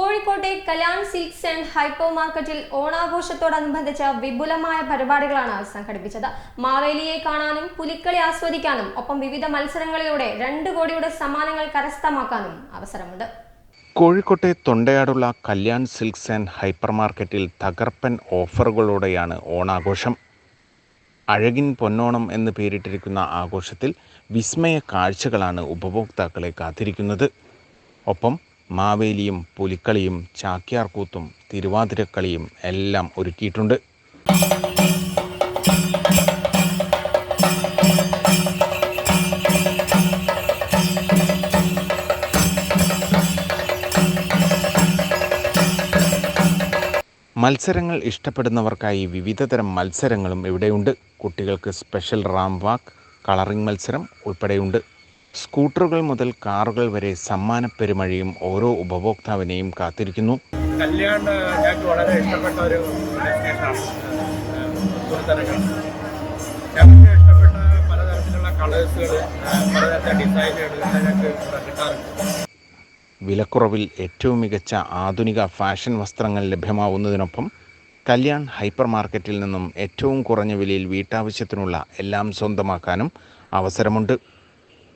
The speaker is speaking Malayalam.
കോഴിക്കോട്ടെ കല്യാൺ സിൽക്സ് ആൻഡ് ഹൈപ്പോ മാർക്കറ്റിൽ ഓണാഘോഷത്തോടനുബന്ധിച്ച വിപുലമായ പരിപാടികളാണ് സംഘടിപ്പിച്ചത്. മാവേലിയെ കാണാനും പുലിക്കളി ആസ്വദിക്കാനും ഒപ്പം വിവിധ മത്സരങ്ങളിലൂടെ രണ്ട് കോടിയുടെ സമ്മാനങ്ങൾ കരസ്ഥമാക്കാനും അവസരമുണ്ട്. കോഴിക്കോട്ടെ തൊണ്ടയാടുള്ള കല്യാൺ സിൽക്സ് ആൻഡ് ഹൈപ്പർ മാർക്കറ്റിൽ തകർപ്പൻ ഓഫറുകളോടെയാണ് ഓണാഘോഷം. അഴകിൻ പൊന്നോണം എന്ന് പേരിട്ടിരിക്കുന്ന ആഘോഷത്തിൽ വിസ്മയ കാഴ്ചകളാണ് ഉപഭോക്താക്കളെ കാത്തിരിക്കുന്നത്. ഒപ്പം മാവേലിയും പുലിക്കളിയും ചാക്യാർകൂത്തും തിരുവാതിരക്കളിയും എല്ലാം ഒരുക്കിയിട്ടുണ്ട്. മത്സരങ്ങൾ ഇഷ്ടപ്പെടുന്നവർക്കായി വിവിധതരം മത്സരങ്ങളും ഇവിടെയുണ്ട്. കുട്ടികൾക്ക് സ്പെഷ്യൽ റാം വാക്ക് കളറിംഗ് മത്സരം ഉൾപ്പെടെയുണ്ട്. സ്കൂട്ടറുകൾ മുതൽ കാറുകൾ വരെ സമ്മാന പെരുമഴയും ഓരോ ഉപഭോക്താവിനെയും കാത്തിരിക്കുന്നു. കല്യാൺ ഞങ്ങൾക്ക് വളരെ ഇഷ്ടപ്പെട്ട ഒരു ഡെസ്റ്റിനേഷനാണ്. ഞങ്ങൾക്ക് ഇഷ്ടപ്പെട്ട പലതരത്തിലുള്ള കളേഴ്സുകൾ പലതരത്തിലുള്ള ഡിസൈനുകൾ ഞങ്ങൾക്ക് ഇവിടെ കിട്ടാറുണ്ട്. വിലക്കുറവിൽ ഏറ്റവും മികച്ച ആധുനിക ഫാഷൻ വസ്ത്രങ്ങൾ ലഭ്യമാവുന്നതിനൊപ്പം കല്യാൺ ഹൈപ്പർ മാർക്കറ്റിൽ നിന്നും ഏറ്റവും കുറഞ്ഞ വിലയിൽ വീട്ടാവശ്യത്തിനുള്ള എല്ലാം സ്വന്തമാക്കാനും അവസരമുണ്ട്.